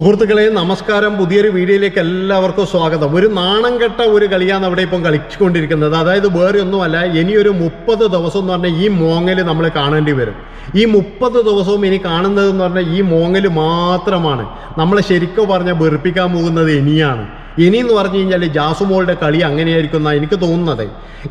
സുഹൃത്തുക്കളെ നമസ്കാരം. പുതിയൊരു വീഡിയോയിലേക്ക് എല്ലാവർക്കും സ്വാഗതം. ഒരു നാണം കെട്ട ഒരു കളിയാണ് അവിടെ ഇപ്പം കളിച്ചുകൊണ്ടിരിക്കുന്നത്. അതായത് വേറെ ഒന്നുമല്ല ഇനിയൊരു മുപ്പത് ദിവസം എന്ന് പറഞ്ഞാൽ ഈ മോങ്ങൽ നമ്മൾ കാണേണ്ടി വരും. ഈ മുപ്പത് ദിവസവും ഇനി കാണുന്നത് എന്ന് പറഞ്ഞാൽ ഈ മോങ്ങൽ മാത്രമാണ്. നമ്മളെ ശരിക്കും പറഞ്ഞാൽ വെറുപ്പിക്കാൻ പോകുന്നത് ഇനിയാണ്. ഇനി എന്ന് പറഞ്ഞു കഴിഞ്ഞാൽ ജാസുമോളുടെ കളി അങ്ങനെയായിരിക്കും എന്നാണ് എനിക്ക് തോന്നുന്നത്.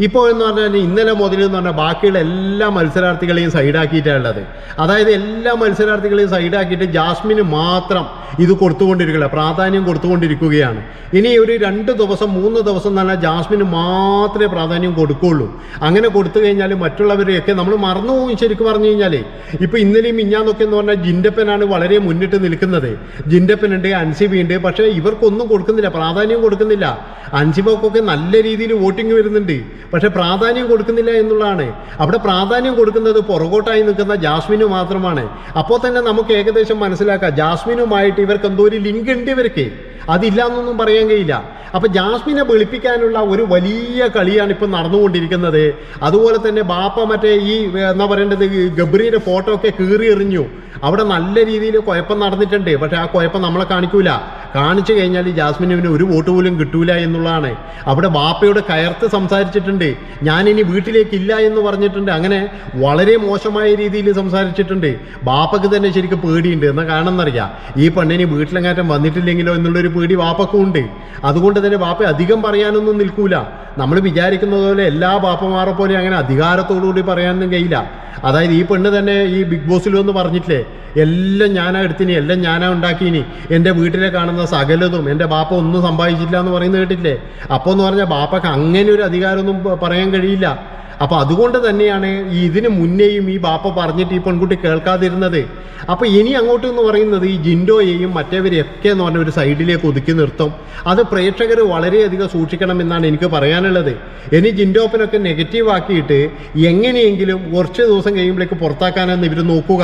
ഇപ്പോൾ എന്ന് പറഞ്ഞാൽ ഇന്നലെ മുതൽ എന്ന് പറഞ്ഞാൽ ബാക്കിയുള്ള എല്ലാ മത്സരാർത്ഥികളെയും സൈഡാക്കിയിട്ടാണ് ഉള്ളത്. അതായത് എല്ലാ മത്സരാർത്ഥികളെയും സൈഡാക്കിയിട്ട് ജാസ്മിന് മാത്രം ഇത് കൊടുത്തുകൊണ്ടിരിക്കില്ല പ്രാധാന്യം കൊടുത്തുകൊണ്ടിരിക്കുകയാണ്. ഇനി ഒരു രണ്ട് ദിവസം മൂന്ന് ദിവസം എന്ന് പറഞ്ഞാൽ ജാസ്മിന് മാത്രമേ പ്രാധാന്യം കൊടുക്കുകയുള്ളൂ. അങ്ങനെ കൊടുത്തു കഴിഞ്ഞാൽ മറ്റുള്ളവരെയൊക്കെ നമ്മൾ മറന്നുപോകും ശരിക്കും പറഞ്ഞു കഴിഞ്ഞാൽ ഇപ്പോൾ ഇന്നലെയും മിഞ്ഞാന്നൊക്കെ എന്ന് പറഞ്ഞാൽ ജിൻഡപ്പനാണ് വളരെ മുന്നിട്ട് നിൽക്കുന്നത്. ജിൻഡപ്പനുണ്ട് അൻസിബി ഉണ്ട് പക്ഷേ ഇവർക്കൊന്നും കൊടുക്കുന്നില്ല. പ്രാധാന്യം കൊടുക്കുന്നില്ല. അൻസിബക്കൊക്കെ നല്ല രീതിയിൽ വോട്ടിംഗ് വരുന്നുണ്ട്. പക്ഷേ പ്രാധാന്യം കൊടുക്കുന്നില്ല എന്നുള്ളതാണ്. അവിടെ പ്രാധാന്യം കൊടുക്കുന്നത് പുറകോട്ടായി നിൽക്കുന്ന ജാസ്മിന് മാത്രമാണ്. അപ്പോൾ തന്നെ നമുക്ക് ഏകദേശം മനസ്സിലാക്കാം. ജാസ്മിനുമായിട്ട് ഇവർക്ക് എന്തോ ഒരു ലിങ്ക് ഉണ്ട് ഇവർക്ക്. അതില്ല എന്നൊന്നും പറയാൻ കഴിയില്ല. അപ്പൊ ജാസ്മിനെ വെളുപ്പിക്കാനുള്ള ഒരു വലിയ കളിയാണ് ഇപ്പം നടന്നുകൊണ്ടിരിക്കുന്നത്. അതുപോലെ തന്നെ ബാപ്പ മറ്റേ ഈ എന്താ പറയേണ്ടത് ഗബ്രിയുടെ ഫോട്ടോ ഒക്കെ കീറി എറിഞ്ഞു. അവിടെ നല്ല രീതിയിൽ കുഴപ്പം നടന്നിട്ടുണ്ട്. പക്ഷെ ആ കുഴപ്പം നമ്മളെ കാണിക്കൂല. കാണിച്ചു കഴിഞ്ഞാൽ ജാസ്മിന് ഒരു വോട്ട് പോലും കിട്ടൂല എന്നുള്ളതാണ്. അവിടെ ബാപ്പയോട് കയർത്ത് സംസാരിച്ചിട്ടുണ്ട്. ഞാനിനി വീട്ടിലേക്കില്ല എന്ന് പറഞ്ഞിട്ടുണ്ട്. അങ്ങനെ വളരെ മോശമായ രീതിയിൽ സംസാരിച്ചിട്ടുണ്ട്. ബാപ്പക്ക് തന്നെ ശരിക്കും പേടിയുണ്ട്. എന്നാൽ കാരണം എന്നറിയാം ഈ പെണ്ണിന് വീട്ടിലെങ്ങാറ്റം വന്നിട്ടില്ലെങ്കിലോ എന്നുള്ളൊരു പേടി വാപ്പക്കും ഉണ്ട് അതുകൊണ്ട് തന്നെ വാപ്പ അധികം പറയാനൊന്നും നിൽക്കൂല. നമ്മൾ വിചാരിക്കുന്നത് പോലെ എല്ലാ ബാപ്പമാരെ പോലെ അങ്ങനെ അധികാരത്തോടു കൂടി പറയാനൊന്നും കഴിയില്ല. അതായത് ഈ പെണ്ണ് തന്നെ ഈ ബിഗ് ബോസിൽ ഒന്ന് പറഞ്ഞിട്ടില്ലേ എല്ലാം ഞാനാ എടുത്തിനി എല്ലാം ഞാനാ ഉണ്ടാക്കിനി എന്റെ വീട്ടിലെ കാണുന്ന സകലതും എന്റെ ബാപ്പ ഒന്നും സമ്പാദിച്ചിട്ടില്ല എന്ന് പറയുന്നത് കേട്ടിട്ടില്ലേ? അപ്പോൾ എന്ന് പറഞ്ഞാൽ ബാപ്പക്ക് അങ്ങനെ ഒരു അധികാരമൊന്നും പറയാൻ കഴിയില്ല. അപ്പോൾ അതുകൊണ്ട് തന്നെയാണ് ഈ ഇതിന് മുന്നേയും ഈ ബാപ്പ പറഞ്ഞിട്ട് ഈ പെൺകുട്ടി കേൾക്കാതിരുന്നത്. അപ്പോൾ ഇനി അങ്ങോട്ട് എന്ന് പറയുന്നത് ഈ ജിൻഡോയെയും മറ്റേവരെയൊക്കെ എന്ന് പറഞ്ഞ ഒരു സൈഡിലേക്ക് ഒതുക്കി നിർത്തും. അത് പ്രേക്ഷകർ വളരെയധികം സൂക്ഷിക്കണം എന്നാണ് എനിക്ക് പറയാനുള്ളത്. ഇനി ജിൻഡോപ്പിനൊക്കെ നെഗറ്റീവ് ആക്കിയിട്ട് എങ്ങനെയെങ്കിലും കുറച്ച് ദിവസം കഴിയുമ്പോഴേക്ക് പുറത്താക്കാനെന്ന് ഇവർ നോക്കുക.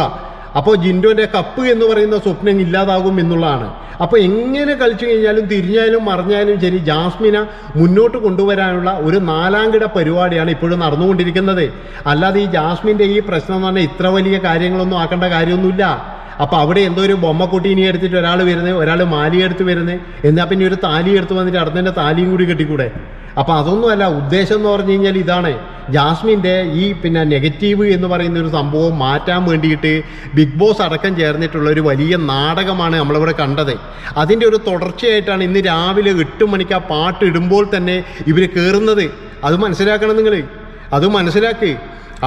അപ്പോൾ ജിൻഡോന്റെ കപ്പ് എന്ന് പറയുന്ന സ്വപ്നം ഇല്ലാതാകും എന്നുള്ളതാണ്. അപ്പോൾ എങ്ങനെ കളിച്ചു കഴിഞ്ഞാലും തിരിഞ്ഞാലും മറിഞ്ഞാലും ശരി ജാസ്മിന മുന്നോട്ട് കൊണ്ടുവരാനുള്ള ഒരു നാലാംകിട പരിപാടിയാണ് ഇപ്പോഴും നടന്നുകൊണ്ടിരിക്കുന്നത്. അല്ലാതെ ഈ ജാസ്മിന്റെ ഈ പ്രശ്നം എന്ന് പറഞ്ഞാൽ ഇത്ര വലിയ കാര്യങ്ങളൊന്നും ആക്കേണ്ട കാര്യമൊന്നുമില്ല. അപ്പോൾ അവിടെ എന്തോ ഒരു ബൊമ്മക്കുട്ടീനെ എടുത്തിട്ട് ഒരാൾ വരുന്നത് ഒരാൾ മാലി എടുത്ത് വരുന്നത് എന്നാൽ പിന്നെ ഒരു താലി എടുത്ത് വന്നിട്ട് അടുത്തതിന്റെ താലിയും കൂടി കെട്ടിക്കൂടെ? അപ്പോൾ അതൊന്നുമല്ല ഉദ്ദേശം എന്ന് പറഞ്ഞു കഴിഞ്ഞാൽ ഇതാണ്. ജാസ്മിന്റെ ഈ പിന്നെ നെഗറ്റീവ് എന്ന് പറയുന്ന ഒരു സംഭവം മാറ്റാൻ വേണ്ടിയിട്ട് ബിഗ് ബോസ് അടക്കം ചേർന്നിട്ടുള്ള ഒരു വലിയ നാടകമാണ് നമ്മളിവിടെ കണ്ടത്. അതിന്റെ ഒരു തുടർച്ചയായിട്ടാണ് ഇന്ന് രാവിലെ എട്ട് മണിക്ക് ആ പാട്ട് ഇടുമ്പോൾ തന്നെ ഇവർ കയറുന്നത് അത് മനസ്സിലാക്കണം നിങ്ങൾ അത് മനസ്സിലാക്കി.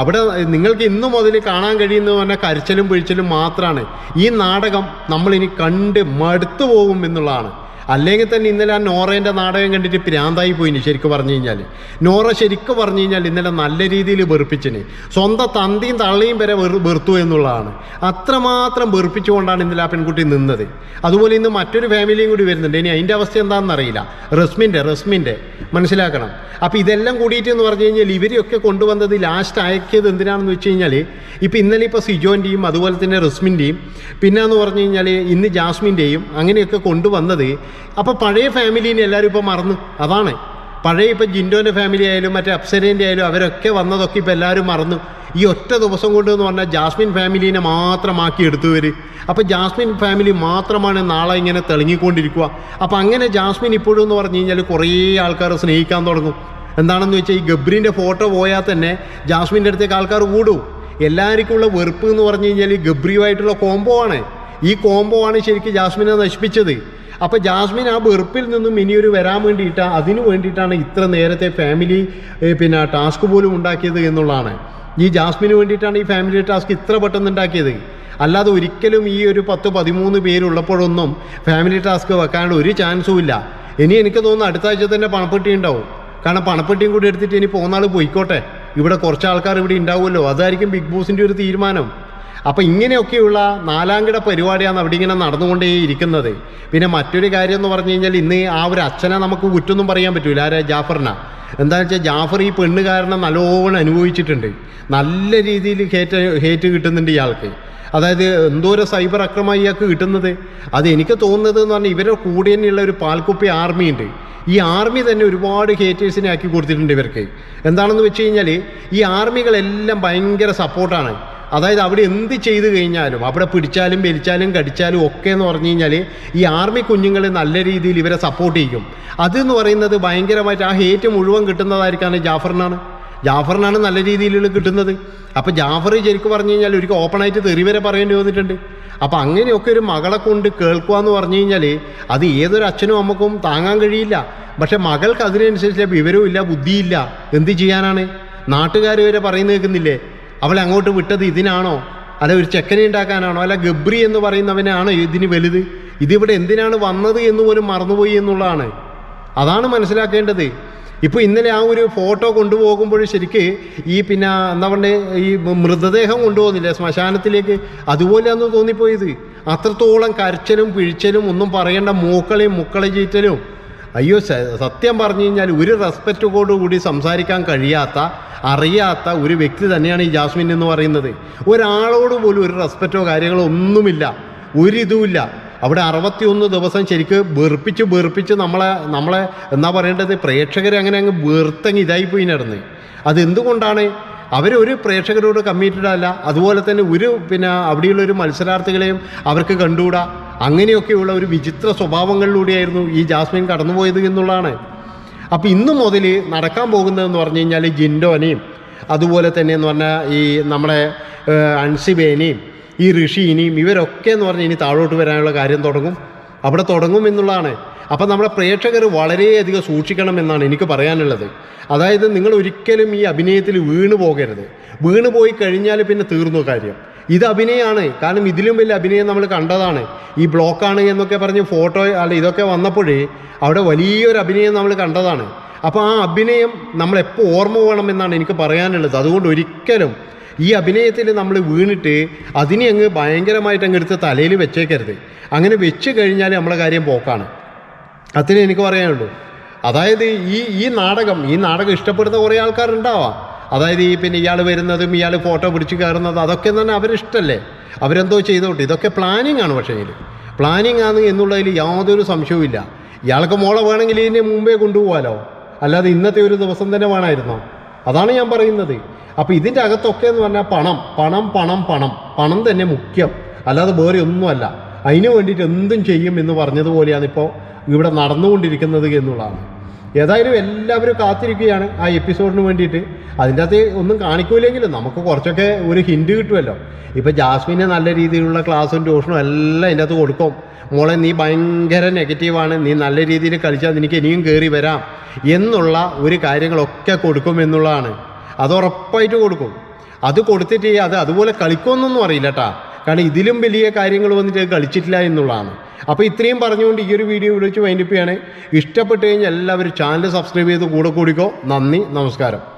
അവിടെ നിങ്ങൾക്ക് ഇന്നു മുതൽ കാണാൻ കഴിയുന്ന പറഞ്ഞാൽ കരച്ചിലും പിഴിച്ചിലും മാത്രമാണ് ഈ നാടകം നമ്മളിനി കണ്ട് മടുത്തു പോകും എന്നുള്ളതാണ്. അല്ലെങ്കിൽ തന്നെ ഇന്നലെ ആ നോറേന്റെ നാടകം കണ്ടിട്ട് പ്രാന്തായി പോയിന് ശരിക്കും പറഞ്ഞു കഴിഞ്ഞാൽ നോറ ശരിക്കും പറഞ്ഞു കഴിഞ്ഞാൽ ഇന്നലെ നല്ല രീതിയിൽ വെറുപ്പിച്ചിന്. സ്വന്തം തന്തിയും തള്ളിയും വരെ വെറു വെറുത്തു എന്നുള്ളതാണ്. അത്രമാത്രം വെറുപ്പിച്ചുകൊണ്ടാണ് ഇന്നലെ ആ പെൺകുട്ടി നിന്നത്. അതുപോലെ ഇന്ന് മറ്റൊരു ഫാമിലിയും കൂടി വരുന്നുണ്ട്. ഇനി അതിന്റെ അവസ്ഥ എന്താണെന്ന് അറിയില്ല റസ്മിന്റെ റസ്മിന്റെ. മനസ്സിലാക്കണം. അപ്പോൾ ഇതെല്ലാം കൂടിയിട്ട് എന്ന് പറഞ്ഞു കഴിഞ്ഞാൽ ഇവരെയൊക്കെ കൊണ്ടുവന്നത് ലാസ്റ്റ് അയക്കിയത് എന്തിനാണെന്ന് വെച്ച് കഴിഞ്ഞാൽ ഇപ്പോൾ ഇന്നലെ ഇപ്പോൾ സിജോന്റെയും അതുപോലെ തന്നെ റസ്മിന്റെയും പിന്നെ എന്ന് പറഞ്ഞു കഴിഞ്ഞാൽ ഇന്ന് ജാസ്മിന്റെയും അങ്ങനെയൊക്കെ കൊണ്ടുവന്നത് അപ്പോൾ പഴയ ഫാമിലീനെ എല്ലാവരും ഇപ്പോൾ മറന്നു. അതാണ്. പഴയ ഇപ്പം ജിൻഡോന്റെ ഫാമിലി ആയാലും മറ്റേ അപ്സരേന്റെ ആയാലും അവരൊക്കെ വന്നതൊക്കെ ഇപ്പോൾ എല്ലാവരും മറന്നു. ഈ ഒറ്റ ദിവസം കൊണ്ട് എന്ന് പറഞ്ഞാൽ ജാസ്മിൻ ഫാമിലീനെ മാത്രമാക്കി എടുത്തുവര് അപ്പോൾ ജാസ്മിൻ ഫാമിലി മാത്രമാണ് നാളെ ഇങ്ങനെ തെളിഞ്ഞിക്കൊണ്ടിരിക്കുക. അപ്പോൾ അങ്ങനെ ജാസ്മിൻ ഇപ്പോഴും എന്ന് പറഞ്ഞു കഴിഞ്ഞാൽ കുറേ ആൾക്കാർ സ്നേഹിക്കാൻ തുടങ്ങും. എന്താണെന്ന് വെച്ചാൽ ഈ ഗബ്രീന്റെ ഫോട്ടോ പോയാൽ തന്നെ ജാസ്മിന്റെ അടുത്തേക്ക് ആൾക്കാർ കൂടും. എല്ലാവർക്കുമുള്ള വെറുപ്പ് എന്ന് പറഞ്ഞു കഴിഞ്ഞാൽ ഈ ഗബ്രിയുമായിട്ടുള്ള കോംബോ ആണ്. ഈ കോംബോ ആണ് ശരിക്കും ജാസ്മിനെ നശിപ്പിച്ചത്. അപ്പോൾ ജാസ്മിൻ ആ വെറുപ്പിൽ നിന്നും ഇനിയൊരു വരാൻ വേണ്ടിയിട്ട് അതിനു വേണ്ടിയിട്ടാണ് ഇത്ര നേരത്തെ ഫാമിലി പിന്നെ ടാസ്ക് പോലും ഉണ്ടാക്കിയത് എന്നുള്ളതാണ്. ഈ ജാസ്മിന് വേണ്ടിയിട്ടാണ് ഈ ഫാമിലി ടാസ്ക് ഇത്ര പെട്ടെന്ന് ഉണ്ടാക്കിയത്. അല്ലാതെ ഒരിക്കലും ഈ ഒരു പത്ത് പതിമൂന്ന് പേരുള്ളപ്പോഴൊന്നും ഫാമിലി ടാസ്ക് വെക്കാനുള്ള ഒരു ചാൻസും ഇല്ല. ഇനി എനിക്ക് തോന്നുന്നു അടുത്ത ആഴ്ച തന്നെ പണപ്പെട്ടി ഉണ്ടാവും. കാരണം പണപ്പെട്ടിയും കൂടി എടുത്തിട്ട് ഇനി പോകുന്ന ആൾ പോയിക്കോട്ടെ. ഇവിടെ കുറച്ച് ആൾക്കാർ ഇവിടെ ഉണ്ടാവുമല്ലോ. അതായിരിക്കും ബിഗ് ബോസിന്റെ ഒരു തീരുമാനം. അപ്പോൾ ഇങ്ങനെയൊക്കെയുള്ള നാലാംകിട പരിപാടിയാണ് അവിടെ ഇങ്ങനെ നടന്നുകൊണ്ടേ ഇരിക്കുന്നത്. പിന്നെ മറ്റൊരു കാര്യം എന്ന് പറഞ്ഞു കഴിഞ്ഞാൽ ഇന്ന് ആ ഒരു അച്ഛനെ നമുക്ക് കുറ്റൊന്നും പറയാൻ പറ്റൂല. ആരെ? ജാഫറിന എന്താണെന്ന് വെച്ചാൽ ജാഫർ ഈ പെണ്ണ് കാരണം നല്ലോണം അനുഭവിച്ചിട്ടുണ്ട്. നല്ല രീതിയിൽ ഹേറ്റ് ഹേറ്റ് കിട്ടുന്നുണ്ട് ഇയാൾക്ക്. അതായത് എന്തോരം സൈബർ അക്രമം ഇയാൾക്ക് കിട്ടുന്നത്. അത് എനിക്ക് തോന്നുന്നത് എന്ന് പറഞ്ഞാൽ ഇവരുടെ കൂടെ തന്നെയുള്ള ഒരു പാൽക്കുപ്പി ആർമി ഉണ്ട്. ഈ ആർമി തന്നെ ഒരുപാട് ഹേറ്റേഴ്സിനെ ആക്കി കൊടുത്തിട്ടുണ്ട് ഇവർക്ക്. എന്താണെന്ന് വെച്ച് കഴിഞ്ഞാൽ ഈ ആർമികളെല്ലാം ഭയങ്കര സപ്പോർട്ടാണ് അതായത് അവിടെ എന്ത് ചെയ്തു കഴിഞ്ഞാലും അവിടെ പിടിച്ചാലും വലിച്ചാലും കടിച്ചാലും ഒക്കെ എന്ന് പറഞ്ഞു കഴിഞ്ഞാൽ ഈ ആർമി കുഞ്ഞുങ്ങൾ നല്ല രീതിയിൽ ഇവരെ സപ്പോർട്ട് ചെയ്യും. അതെന്ന് പറയുന്നത് ഭയങ്കരമായിട്ട് ആ ഹേറ്റ് മുഴുവൻ കിട്ടുന്നതായിരിക്കാണ് ജാഫറിനാണ്. ജാഫറിനാണ് നല്ല രീതിയിലുള്ള കിട്ടുന്നത്. അപ്പോൾ ജാഫർ ശരിക്കും പറഞ്ഞു കഴിഞ്ഞാൽ ഒരിക്കൽ ഓപ്പണായിട്ട് തെറി വരെ പറയേണ്ടി വന്നിട്ടുണ്ട്. അപ്പോൾ അങ്ങനെയൊക്കെ ഒരു മകളെ കൊണ്ട് കേൾക്കുക എന്ന് പറഞ്ഞു കഴിഞ്ഞാൽ അത് ഏതൊരു അച്ഛനും അമ്മക്കും താങ്ങാൻ കഴിയില്ല. പക്ഷേ മകൾക്ക് അതിനനുസരിച്ച് വിവരവും ഇല്ല ബുദ്ധിയില്ല. എന്ത് ചെയ്യാനാണ്? നാട്ടുകാർ വരെ പറയുന്നു കേൾക്കുന്നില്ലേ? അവളെ അങ്ങോട്ട് വിട്ടത് ഇതിനാണോ? അല്ല ഒരു ചെക്കനെ ഉണ്ടാക്കാനാണോ? അല്ല ഗബ്രി എന്ന് പറയുന്നവനാണോ ഇതിന് വലുത്? ഇതിവിടെ എന്തിനാണ് വന്നത് എന്ന് പോലും മറന്നുപോയി എന്നുള്ളതാണ്. അതാണ് മനസ്സിലാക്കേണ്ടത്. ഇപ്പോൾ ഇന്നലെ ആ ഒരു ഫോട്ടോ കൊണ്ടുപോകുമ്പോൾ ശരിക്ക് ഈ പിന്നെ എന്താ പറയുക ഈ മൃതദേഹം കൊണ്ടുപോകുന്നില്ലേ ശ്മശാനത്തിലേക്ക്? അതുപോലെയാണെന്ന് തോന്നിപ്പോയത്. അത്രത്തോളം കരച്ചലും പിഴിച്ചലും ഒന്നും പറയേണ്ട മൂക്കളയും മുക്കളെ ചീറ്റലും അയ്യോ സത്യം പറഞ്ഞു കഴിഞ്ഞാൽ ഒരു റെസ്പെക്റ്റോടുകൂടി സംസാരിക്കാൻ കഴിയാത്ത അറിയാത്ത ഒരു വ്യക്തി തന്നെയാണ് ഈ ജാസ്മിൻ എന്ന് പറയുന്നത്. ഒരാളോട് പോലും ഒരു റെസ്പെക്റ്റോ കാര്യങ്ങളോ ഒന്നുമില്ല. ഒരിതുമില്ല അവിടെ അറുപത്തിയൊന്ന് ദിവസം ശരിക്ക് വെറുപ്പിച്ച് വെറുപ്പിച്ച് നമ്മളെ നമ്മളെ എന്താ പറയേണ്ടത് പ്രേക്ഷകരെ അങ്ങനെ അങ്ങ് വെറുത്തങ്ങ് ഇതായി പോയി നടന്ന്. അതെന്തുകൊണ്ടാണ്? അവരൊരു പ്രേക്ഷകരോട് കമ്മിറ്റഡ് അല്ല. അതുപോലെ തന്നെ ഒരു പിന്നെ അവിടെയുള്ള ഒരു മത്സരാർത്ഥികളെയും അവർക്ക് കണ്ടുകൂടാ. അങ്ങനെയൊക്കെയുള്ള ഒരു വിചിത്ര സ്വഭാവങ്ങളിലൂടെയായിരുന്നു ഈ ജാസ്മിൻ കടന്നുപോയത് എന്നുള്ളതാണ്. അപ്പോൾ ഇന്ന് മുതൽ നടക്കാൻ പോകുന്നതെന്ന് പറഞ്ഞു കഴിഞ്ഞാൽ ജിൻഡോനെയും അതുപോലെ തന്നെ എന്ന് പറഞ്ഞാൽ ഈ നമ്മുടെ അൻസിബേനെയും ഈ ഋഷിനെയും ഇവരൊക്കെ എന്ന് പറഞ്ഞാൽ ഇനി താഴോട്ട് വരാനുള്ള കാര്യം തുടങ്ങും. അവിടെ തുടങ്ങും എന്നുള്ളതാണ്. അപ്പം നമ്മുടെ പ്രേക്ഷകർ വളരെയധികം സൂക്ഷിക്കണം എന്നാണ് എനിക്ക് പറയാനുള്ളത്. അതായത് നിങ്ങൾ ഒരിക്കലും ഈ അഭിനയത്തിൽ വീണു പോകരുത്. വീണു പോയി കഴിഞ്ഞാൽ പിന്നെ തീർന്നു കാര്യം. ഇത് അഭിനയമാണ് കാരണം ഇതിലും വലിയ അഭിനയം നമ്മൾ കണ്ടതാണ്. ഈ ബ്ലോക്കാണ് എന്നൊക്കെ പറഞ്ഞ് ഫോട്ടോ അല്ല ഇതൊക്കെ വന്നപ്പോഴേ അവിടെ വലിയൊരു അഭിനയം നമ്മൾ കണ്ടതാണ്. അപ്പോൾ ആ അഭിനയം നമ്മൾ എപ്പോൾ ഓർമ്മ വേണം എന്നാണ് എനിക്ക് പറയാനുള്ളത്. അതുകൊണ്ട് ഒരിക്കലും ഈ അഭിനയത്തിൽ നമ്മൾ വീണിട്ട് അതിനെ അങ്ങ് ഭയങ്കരമായിട്ട് അങ്ങ് എടുത്ത് തലയിൽ വെച്ചേക്കരുത്. അങ്ങനെ വെച്ച് കഴിഞ്ഞാൽ നമ്മളെ കാര്യം പോക്കാണ്. അത്രേ എനിക്ക് പറയാനുള്ളൂ. അതായത് ഈ ഈ നാടകം ഈ നാടകം ഇഷ്ടപ്പെടുന്ന കുറേ ആൾക്കാരുണ്ടാവാം. അതായത് ഈ പിന്നെ ഇയാൾ വരുന്നതും ഇയാൾ ഫോട്ടോ പിടിച്ച് കയറുന്നതും അതൊക്കെ തന്നെ അവരിഷ്ടല്ലേ? അവരെന്തോ ചെയ്തോട്ടെ. ഇതൊക്കെ പ്ലാനിങ് ആണ് പക്ഷേ പ്ലാനിങ് ആണ് എന്നുള്ളതിൽ യാതൊരു സംശയവുമില്ല ഇയാൾക്ക് മോളെ വേണമെങ്കിൽ ഇതിനെ മുമ്പേ കൊണ്ടുപോകാലോ അല്ലാതെ ഇന്നത്തെ ഒരു ദിവസം തന്നെ വേണമായിരുന്നോ? അതാണ് ഞാൻ പറയുന്നത്. അപ്പോൾ ഇതിന്റെ അകത്തൊക്കെ എന്ന് പറഞ്ഞാൽ പണം പണം പണം പണം. പണം തന്നെ മുഖ്യം. അല്ലാതെ വേറെ ഒന്നുമല്ല. അതിന് വേണ്ടിയിട്ട് എന്തും ചെയ്യും എന്ന് പറഞ്ഞതുപോലെയാണ് ഇപ്പോൾ ഇവിടെ നടന്നുകൊണ്ടിരിക്കുന്നത് എന്നുള്ളതാണ്. ഏതായാലും എല്ലാവരും കാത്തിരിക്കുകയാണ് ആ എപ്പിസോഡിന് വേണ്ടിയിട്ട്. അതിന്റെ അകത്ത് ഒന്നും കാണിക്കൂലെങ്കിലും നമുക്ക് കുറച്ചൊക്കെ ഒരു ഹിൻഡ് കിട്ടുമല്ലോ. ഇപ്പോൾ ജാസ്മിന് നല്ല രീതിയിലുള്ള ക്ലാസ്സും ട്യൂഷനും എല്ലാം അതിന്റെ അകത്ത് കൊടുക്കും. മോളെ നീ ഭയങ്കര നെഗറ്റീവാണ് നീ നല്ല രീതിയിൽ കളിച്ചാൽ നിനക്ക് ഇനിയും കയറി വരാം. എന്നുള്ള ഒരു കാര്യങ്ങളൊക്കെ കൊടുക്കും എന്നുള്ളതാണ്. അത് ഉറപ്പായിട്ട് കൊടുക്കും. അത് കൊടുത്തിട്ട് അത് അതുപോലെ കളിക്കുമെന്നൊന്നും അറിയില്ല കേട്ടാ കാരണം ഇതിലും വലിയ കാര്യങ്ങൾ വന്നിട്ട് കളിച്ചിട്ടില്ല എന്നുള്ളതാണ്. അപ്പോൾ ഇത്രയും പറഞ്ഞുകൊണ്ട് ഈ ഒരു വീഡിയോ വിളിച്ച് വൈൻഡിപ്പിയാണ് ഇഷ്ടപ്പെട്ട് കഴിഞ്ഞാൽ എല്ലാവരും ചാനൽ സബ്സ്ക്രൈബ് ചെയ്ത് കൂടെ കൂടിക്കോ. നന്ദി നമസ്കാരം.